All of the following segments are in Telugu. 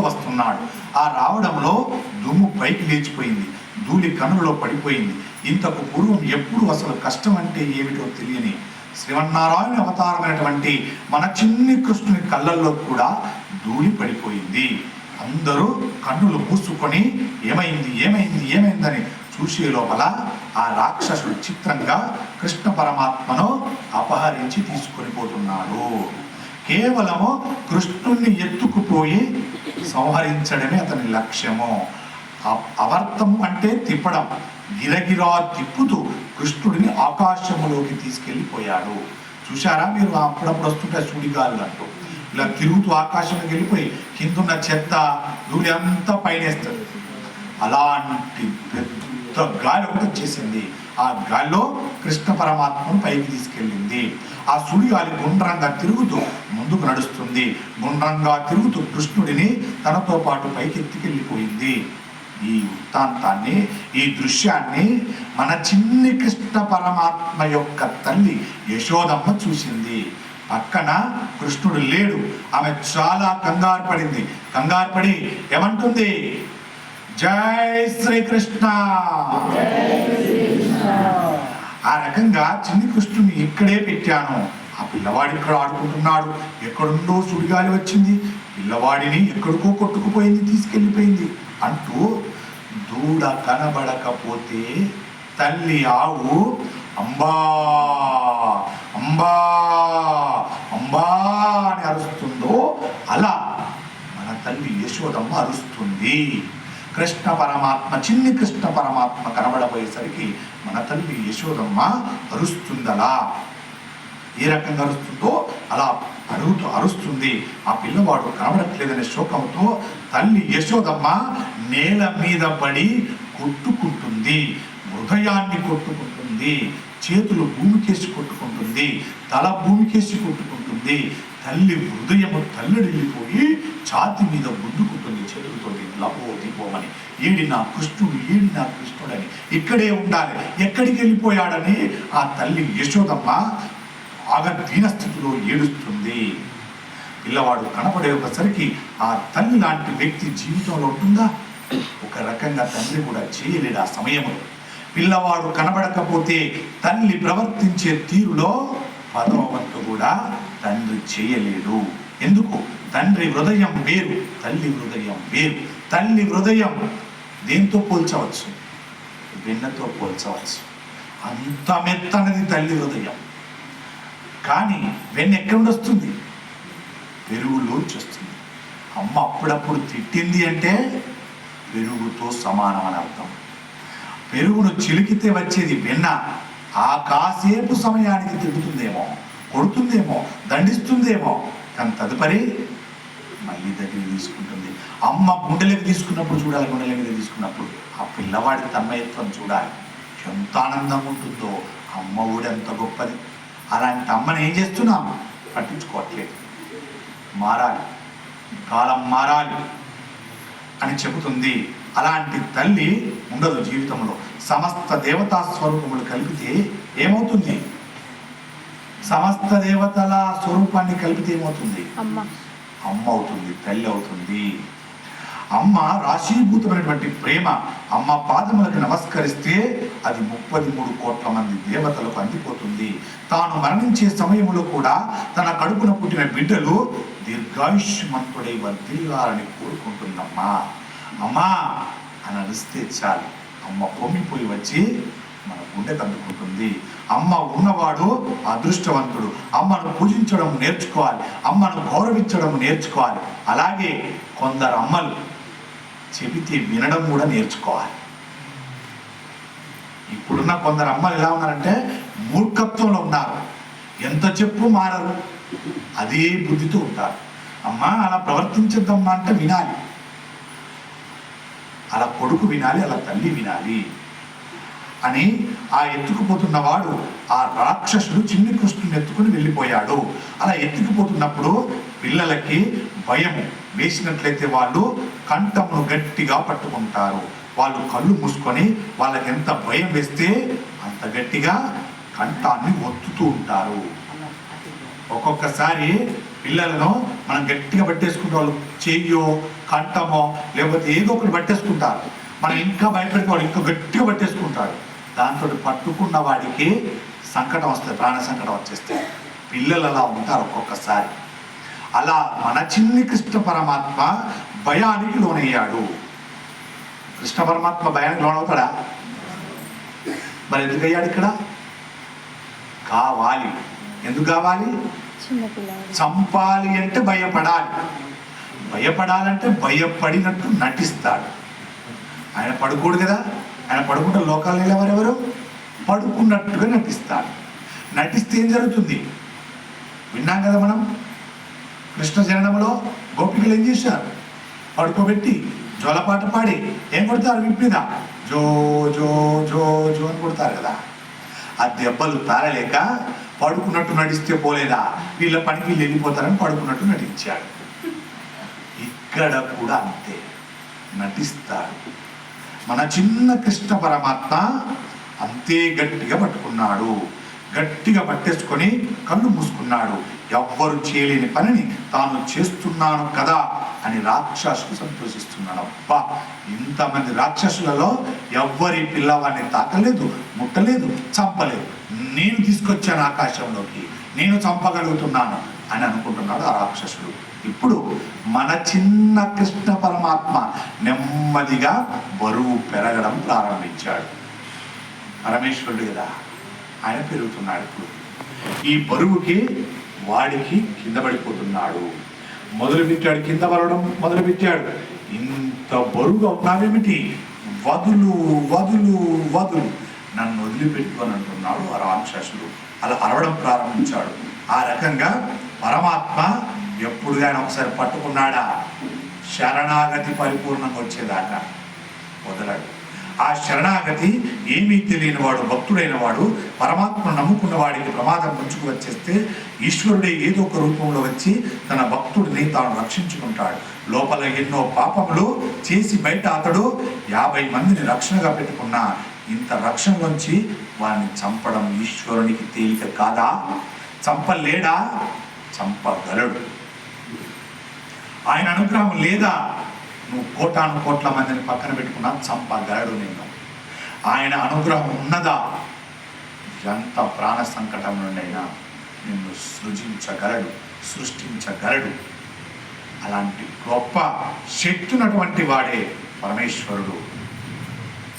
వస్తున్నాడు. ఆ రావడంలో దుమ్ము పైకి లేచిపోయింది. ధూళి కనులలో పడిపోయింది. ఇంతకు పూర్వం ఎప్పుడు అసలు కష్టం అంటే ఏమిటో తెలియని శ్రీమన్నారాయణ అవతారమైనటువంటి మన చిన్ని కృష్ణుని కళ్ళల్లో కూడా ధూళి పడిపోయింది. అందరూ కన్నులు మూసుకొని ఏమైంది ఏమైంది ఏమైందని చూసే లోపల ఆ రాక్షసుడు చిత్రంగా కృష్ణ పరమాత్మను అపహరించి తీసుకొని పోతున్నాడు. కేవలము కృష్ణుణ్ణి ఎత్తుకుపోయి సంహరించడమే అతని లక్ష్యము. అ- అంటే తిప్పడం. గిరగిరా తిప్పుతూ కృష్ణుడిని ఆకాశములోకి తీసుకెళ్ళిపోయాడు. చూశారా మీరు? అప్పుడప్పుడు వస్తుంటే సుడిగాలు అంటూ. ఇలా తిరుగుతూ ఆకాశంలోకి వెళ్ళిపోయి కిందున్న చెత్త ధూళి అంతా పైనేస్తుంది. అలాంటి పెద్ద గాలి ఒకటి వచ్చేసింది. ఆ గాలిలో కృష్ణ పరమాత్మను పైకి తీసుకెళ్ళింది. ఆ సుడిగాలి గుండ్రంగా తిరుగుతూ ముందుకు నడుస్తుంది. గుండ్రంగా తిరుగుతూ కృష్ణుడిని తనతో పాటు పైకి ఎత్తుకెళ్ళిపోయింది ఈ వృత్తాంతాన్ని ఈ దృశ్యాన్ని మన చిన్ని కృష్ణ పరమాత్మ యొక్క తల్లి యశోదమ్మ చూసింది. పక్కన కృష్ణుడు లేడు. ఆమె చాలా కంగారు పడింది. కంగారు పడి ఏమంటుంది? జై శ్రీకృష్ణ! ఆ రకంగా చిన్ని కృష్ణుని ఇక్కడే పెట్టాను. ఆ పిల్లవాడు ఇక్కడ ఆడుకుంటున్నాడు. ఎక్కడుండో సుడిగాలి వచ్చింది. పిల్లవాడిని ఎక్కడికో కొట్టుకుపోయింది తీసుకెళ్ళిపోయింది అంటూ దూడ కనబడకపోతే తల్లి ఆవు అంబా అంబా అంబా అని అరుస్తుందో అలా మన తల్లి యశోదమ్మ అరుస్తుంది. కృష్ణ పరమాత్మ చిన్ని కృష్ణ పరమాత్మ కనబడబోయేసరికి మన తల్లి యశోదమ్మ అరుస్తుందలా. ఏ రకంగా అరుస్తుందో అలా అడుగుతూ అరుస్తుంది. ఆ పిల్లవాడు కనబడట్లేదనే శోకంతో తల్లి యశోదమ్మ నేల మీద పడి కొట్టుకుంటుంది. హృదయాన్ని కొట్టుకుంటుంది. చేతులు భూమికేసి కొట్టుకుంటుంది. తల భూమికేసి కొట్టుకుంటుంది. తల్లి హృదయము తల్లడిల్లిపోయి ఛాతి మీద గుద్దుకుంటుంది చేతులతోటి. లపో దీపోమని ఏడి నా కృష్ణుడు ఏడి నా కృష్ణుడని. ఇక్కడే ఉండాలి. ఎక్కడికి వెళ్ళిపోయాడని ఆ తల్లి యశోదమ్మ బాగా దీనస్థితిలో ఏడుస్తుంది. పిల్లవాడు కనపడే ఒకసరికి ఆ తల్లి లాంటి వ్యక్తి జీవితంలో ఉంటుందా? ఒక రకంగా తండ్రి కూడా చేయలేడు ఆ సమయంలో. పిల్లవాడు కనబడకపోతే తల్లి ప్రవర్తించే తీరులో పదవ వంతు కూడా తండ్రి చేయలేడు. ఎందుకు? తండ్రి హృదయం వేరు తల్లి హృదయం వేరు. తల్లి హృదయం దేంతో పోల్చవచ్చు? వెన్నతో పోల్చవచ్చు. అంత మెత్తనది తల్లి హృదయం. కానీ వెన్న ఎక్కడి వస్తుంది పెరుగులోంచి వస్తుంది అమ్మ అప్పుడప్పుడు తిట్టింది అంటే పెరుగుతో సమానం అని అర్థం. పెరుగును చిలికితే వచ్చేది వెన్న. ఆ కాసేపు సమయానికి తిడుతుందేమో కొడుతుందేమో దండిస్తుందేమో కానీ తదుపరి మళ్ళీ దగ్గరికి తీసుకుంటుంది. అమ్మ గుండెలకు తీసుకున్నప్పుడు చూడాలి గుండెల మీద తీసుకున్నప్పుడు. ఆ పిల్లవాడి తన్మయత్వం చూడాలి. ఎంత ఆనందంగా ఉంటుందో. అమ్మ ఊడెంత గొప్పది. అలాంటి అమ్మని ఏం చేస్తున్నాం పట్టించుకోవట్లేదు. మారాలి. కాలం మారాలి అని చెబుతుంది. అలాంటి తల్లి ఉండదు జీవితంలో. సమస్త దేవతా స్వరూపములు కలిపితే ఏమవుతుంది? సమస్త దేవతల స్వరూపాన్ని కలిపితే ఏమవుతుంది? అమ్మ. అమ్మ అవుతుంది తల్లి అవుతుంది. అమ్మ రాశీభూతమైనటువంటి ప్రేమ అమ్మ పాదములకు నమస్కరిస్తే అది ముప్పది మూడు కోట్ల మంది దేవతలకు అందిపోతుంది. తాను మరణించే సమయంలో కూడా తన కడుపున పుట్టిన బిడ్డలు దీర్ఘాయుష్మంతుడై వర్ధిల్లాలని కోరుకుంటుందమ్మా. అమ్మా అని అరిస్తే చాలు. అమ్మ పొమ్మిపోయి వచ్చి మన గుండె కందుకుంటుంది అమ్మ ఉన్నవాడు అదృష్టవంతుడు. అమ్మను పూజించడం నేర్చుకోవాలి. అమ్మను గౌరవించడం నేర్చుకోవాలి. అలాగే కొందరు అమ్మలు చెబితే వినడం కూడా నేర్చుకోవాలి. ఇప్పుడున్న కొందరు అమ్మలు ఎలా ఉన్నారంటే మూర్ఖత్వంలో ఉన్నారు. ఎంత చెప్పు మారరు. అదే బుద్ధితో ఉంటారు. అమ్మ అలా ప్రవర్తించద్దమ్మా అంటే వినాలి. అలా కొడుకు వినాలి అలా తల్లి వినాలి అని ఆ ఎత్తుకుపోతున్నవాడు ఆ రాక్షసుడు చిన్ని కృష్ణుని ఎత్తుకుని వెళ్ళిపోయాడు. అలా ఎత్తుకుపోతున్నప్పుడు పిల్లలకి భయము వేసినట్లయితే వాళ్ళు కంఠమును గట్టిగా పట్టుకుంటారు. వాళ్ళు కళ్ళు మూసుకొని వాళ్ళకి ఎంత భయం వేస్తే అంత గట్టిగా కంఠాన్ని ఒత్తుతూ ఉంటారు. ఒక్కొక్కసారి పిల్లలను మనం గట్టిగా పట్టేసుకుంటే వాళ్ళు చెయ్యో కంఠమో లేకపోతే ఏదో ఒకటి పట్టేసుకుంటారు. మనం ఇంకా భయపెట్టుకోవాలి ఇంకా గట్టిగా పట్టేసుకుంటారు. దాంతో పట్టుకున్న వాడికి సంకటం వస్తుంది ప్రాణ సంకటం వచ్చేస్తే పిల్లలు అలా ఉంటారు ఒక్కొక్కసారి. అలా మన చిన్ని కృష్ణ పరమాత్మ భయానికి లోనయ్యాడు. కృష్ణ పరమాత్మ భయానికి లోనవుతాడా? మరి ఎందుకు అయ్యాడు ఇక్కడ? కావాలి. ఎందుకు కావాలి? చంపాలి అంటే భయపడాలి. భయపడాలంటే భయపడినట్టు నటిస్తాడు. ఆయన పడుకోడు కదా? ఆయన పడుకుంటే లోకాలు ఎవరెవరు పడుకున్నట్టుగా నటిస్తాడు. నటిస్తే ఏం జరుగుతుంది? విన్నాం కదా మనం? కృష్ణ జననంలో గోపికలు ఏం చేశారు? పడుకోబెట్టి జోలపాట పాడి ఏం కొడతారు మీద? జో జో జో జో అని కొడతారు కదా. ఆ దెబ్బలు తారలేక పడుకున్నట్టు నడిస్తే పోలేదా? వీళ్ళ పనికి వీళ్ళు వెళ్ళిపోతారని పడుకున్నట్టు నటించాడు. ఇక్కడ కూడా అంతే. నటిస్తాడు. మన చిన్న కృష్ణ పరమాత్మ అంతే గట్టిగా పట్టుకున్నాడు. గట్టిగా పట్టేసుకొని కళ్ళు మూసుకున్నాడు. ఎవ్వరు చేయలేని పనిని తాను చేస్తున్నాను కదా అని రాక్షసులు సంతోషిస్తున్నాడు. అబ్బా ఇంతమంది రాక్షసులలో ఎవ్వరి పిల్లవాడిని తాకలేదు ముట్టలేదు చంపలేదు. నేను తీసుకొచ్చాను ఆకాశంలోకి నేను చంపగలుగుతున్నాను అని అనుకుంటున్నాడు ఆ రాక్షసుడు. ఇప్పుడు మన చిన్న కృష్ణ పరమాత్మ నెమ్మదిగా బరువు పెరగడం ప్రారంభించాడు. పరమేశ్వరుడు కదా. ఆయన పెరుగుతున్నాడు ఇప్పుడు. ఈ బరువుకి వాడికి కింద పడిపోతున్నాడు. మొదలు పెట్టాడు కింద పడడం మొదలు పెట్టాడు ఇంత బరువుగా ఉన్నావేమిటి? వదులు వదులు వదులు. నన్ను వదిలిపెట్టుకొని అంటున్నాడు ఆ రాక్షసుడు. అలా అరవడం ప్రారంభించాడు. ఆ రకంగా పరమాత్మ ఎప్పుడు కానీ ఒకసారి పట్టుకున్నాడా? శరణాగతి పరిపూర్ణంగా వచ్చేదాకా. ఆ శరణాగతి ఏమీ తెలియని వాడు భక్తుడైన వాడు పరమాత్మను నమ్ముకున్న వాడికి ప్రమాదం ముంచుకు వచ్చేస్తే ఈశ్వరుడే ఏదో ఒక రూపంలో వచ్చి తన భక్తుడిని తాను రక్షించుకుంటాడు. లోపల ఎన్నో పాపములు చేసి బయట అతడు యాభై మందిని రక్షణగా పెట్టుకున్న. ఇంత రక్షణలోంచి వారిని చంపడం ఈశ్వరునికి తేలిక కాదా? చంపలేడా? చంపగలడు. ఆయన అనుగ్రహం లేదా? నువ్వు కోటాను కోట్ల మందిని పక్కన పెట్టుకున్నా చంపగలడు నిన్ను. ఆయన అనుగ్రహం ఉన్నదా? ఎంత ప్రాణ సంకటం నుండైనా నిన్ను సృజించగలడు సృష్టించగలడు. అలాంటి గొప్ప శక్తి ఉన్నటువంటి వాడే పరమేశ్వరుడు.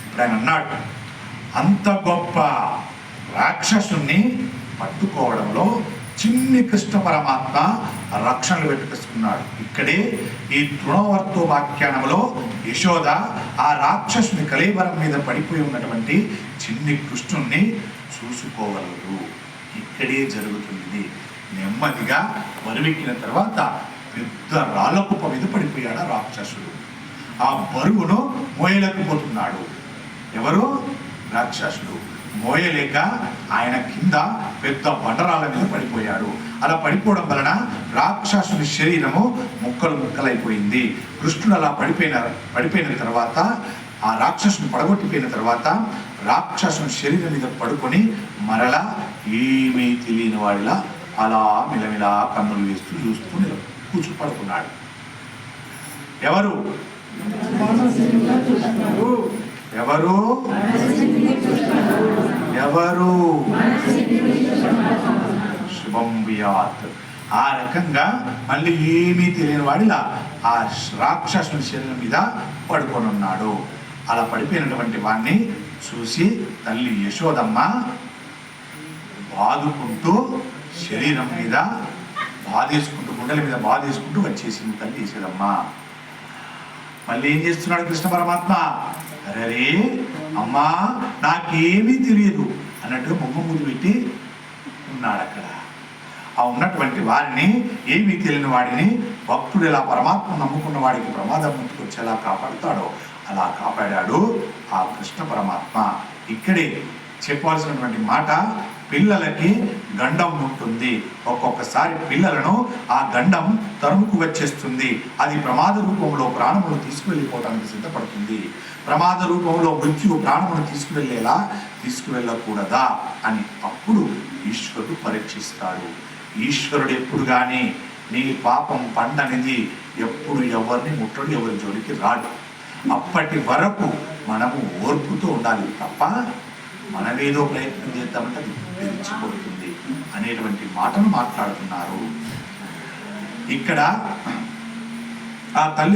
ఇప్పుడు ఆయన అన్నాడు అంత గొప్ప రాక్షసుని పట్టుకోవడంలో చిన్ని కృష్ణ పరమాత్మ రక్షణలు పెట్టుకొస్తున్నాడు ఇక్కడే ఈ తృణవర్తో వాఖ్యానంలో యశోద ఆ రాక్షసుని కలేబరం మీద పడిపోయి ఉన్నటువంటి చిన్ని కృష్ణుణ్ణి చూసుకోగలదు ఇక్కడే జరుగుతుంది. నెమ్మదిగా బరువెక్కిన తర్వాత పెద్ద రాళ్ళ కుప్ప మీద పడిపోయాడు ఆ రాక్షసుడు. ఆ బరువును మోయలేకపోతున్నాడు. ఎవరు? రాక్షసుడు. మోయలేక ఆయన కింద పెద్ద బండరాల మీద పడిపోయాడు. అలా పడిపోవడం వలన రాక్షసుని శరీరము ముక్కలు ముక్కలైపోయింది. కృష్ణుడు అలా పడిపోయిన పడిపోయిన తర్వాత ఆ రాక్షసుని పడగొట్టిపోయిన తర్వాత రాక్షసుని శరీరం మీద పడుకొని మరలా ఏమీ తెలియని వాడిలా అలా మిలమిలా కన్నులు వేస్తూ చూస్తూ నిల కూర్చు పడుకున్నాడు ఎవరు? ఎవరు? ఎవరు? శుభం బియాత్ ఆ రకంగా మళ్ళీ ఏమీ తెలియని వాడిలా ఆ రాక్షసుని శరీరం మీద పడుకొని ఉన్నాడు అలా పడిపోయినటువంటి వాడిని చూసి తల్లి యశోదమ్మ బాదుకుంటూ శరీరం మీద బాధేసుకుంటూ గుండెల మీద బాధేసుకుంటూ వచ్చేసింది తల్లి యశోదమ్మ. మళ్ళీ ఏం చేస్తున్నాడు కృష్ణ పరమాత్మ? అరే అమ్మా నాకేమీ తెలియదు అన్నట్టుగా బొమ్మ ముందు పెట్టి ఉన్నాడు అక్కడ ఆ ఉన్నటువంటి వారిని ఏమీ తెలియని వాడిని భక్తుడు ఎలా పరమాత్మ నమ్ముకున్న వాడికి ప్రమాదం ముందుకొచ్చేలా కాపాడుతాడో అలా కాపాడాడు ఆ కృష్ణ పరమాత్మ. ఇక్కడే చెప్పాల్సినటువంటి మాట పిల్లలకి గండం ఉంటుంది. ఒక్కొక్కసారి పిల్లలను ఆ గండం తరుముకు వచ్చేస్తుంది. అది ప్రమాద రూపంలో ప్రాణములు తీసుకువెళ్ళిపోవడానికి సిద్ధపడుతుంది. ప్రమాద రూపంలో మృత్యువు ప్రాణమును తీసుకువెళ్ళేలా తీసుకువెళ్ళకూడదా? అని అప్పుడు ఈశ్వరుడు పరీక్షిస్తాడు. ఈశ్వరుడు ఎప్పుడు కానీ నీ పాపం పండనిది ఎప్పుడు ఎవరిని ముట్టడు ఎవరి జోలికి రాడు. అప్పటి వరకు మనము ఓర్పుతో ఉండాలి తప్ప మనమేదో ప్రయత్నం చేద్దామంటే అది తెరిచిపోతుంది అనేటువంటి మాటను మాట్లాడుతున్నారు. ఇక్కడ ఆ తల్లి